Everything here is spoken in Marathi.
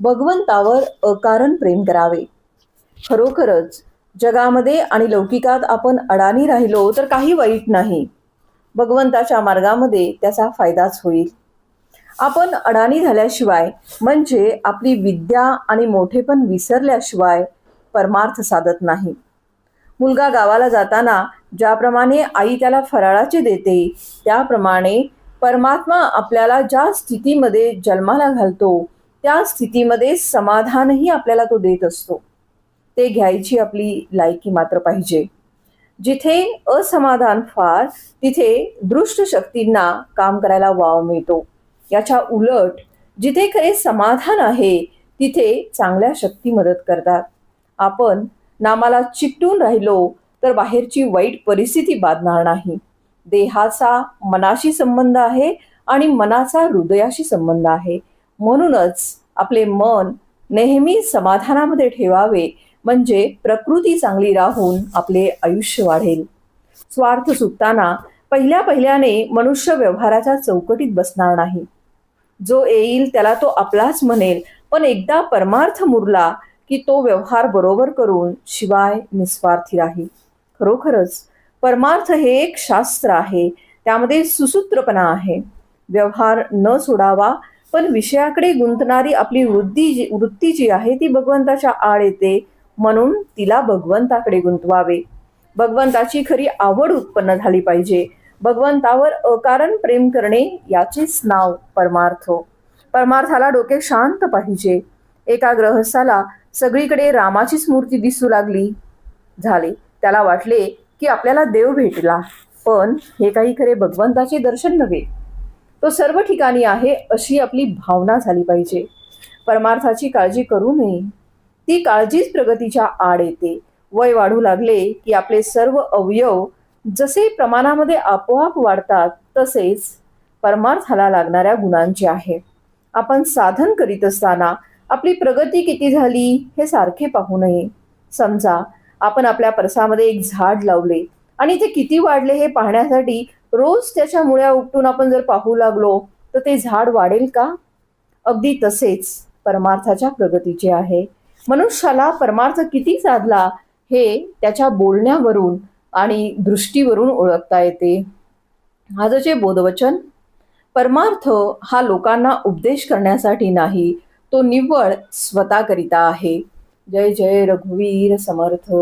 भगवंतावर अकारण प्रेम करावे. खरोखरच जगामध्ये आणि लौकिकात आपण अडाणी राहिलो तर काही वाईट नाही. भगवंताच्या मार्गामध्ये त्याचा फायदाच होईल. आपण अडाणी झाल्याशिवाय म्हणजे आपली विद्या आणि मोठेपण विसरल्याशिवाय परमार्थ साधत नाही. मुलगा गावाला जाताना ज्याप्रमाणे आई त्याला फराळाचे देते त्याप्रमाणे परमात्मा आपल्याला ज्या स्थितीमध्ये जन्माला घालतो त्या स्थितीमध्ये समाधानही आपल्याला तो देत असतो. ते घ्यायची आपली लायकी मात्र पाहिजे. जिथे असमाधान फार तिथे दृष्ट शक्तींना काम करायला वाव मिळतो. याच्या उलट जिथे खरे समाधान आहे तिथे चांगल्या शक्ती मदत करतात. आपण नामाला चिकटून राहिलो तर बाहेरची वाईट परिस्थिती बाधणार नाही. देहाचा मनाशी संबंध आहे आणि मनाचा हृदयाशी संबंध आहे. म्हणूनच आपले मन नेहमी समाधानामध्ये ठेवावे म्हणजे प्रकृती चांगली राहून आपले आयुष्य वाढेल. स्वार्थ सुटताना पहिल्या पहिल्याने मनुष्य व्यवहाराच्या चौकटीत बसणार नाही. जो येईल त्याला तो आपलाच म्हणेल पण एकदा परमार्थ मुरला की तो व्यवहार बरोबर करून शिवाय निस्वार्थी राहील. खरोखरच परमार्थ हे एक शास्त्र आहे त्यामध्ये सुसूत्रपणा आहे. व्यवहार न सोडावा पण विषयाकडे गुंतणारी आपली वृत्ती जी वृत्ती जी आहे ती भगवंताच्या आड येते म्हणून तिला भगवंताकडे गुंतवावे. भगवंताची खरी आवड उत्पन्न झाली पाहिजे. भगवंतावर अकारण प्रेम करणे याचेच नाव परमार्थ. परमार्थाला डोके शांत पाहिजे. एका ग्रहस्थाला सगळीकडे रामाचीच मूर्ती दिसू लागली झाले. त्याला वाटले की आपल्याला देव भेटला पण हे काही खरे भगवंताचे दर्शन नव्हे. तो सर्व ठिकाणी आहे अशी आपली भावना झाली पाहिजे. परमार्थाची काळजी करू नये. ती काळजीच प्रगतीच्या आड येते. वय वाढू लागले की आपले सर्व अवयव जसे प्रमाणामध्ये आपोआप वाढतात तसेच परमार्थाला लागणाऱ्या गुणांचे आहे. आपण साधन करीत असताना आपली प्रगती किती झाली हे सारखे पाहू नये. समजा आपण आपल्या परसामध्ये एक झाड लावले आणि ते किती वाढले हे पाहण्यासाठी रोज त्याच्या मुळ्या उपटून आपण जर पाहू लागलो तर ते झाड वाढेल का? अगदी तसेच परमार्थाच्या प्रगतीचे आहे. मनुष्याला परमार्थ किती साधला हे त्याच्या बोलण्यावरून आणि दृष्टीवरून ओळखता येते. आजचे बोधवचन परमार्थ हा लोकांना उपदेश करण्यासाठी नाही तो निव्वळ स्वतःकरिता आहे. जय जय रघुवीर समर्थ.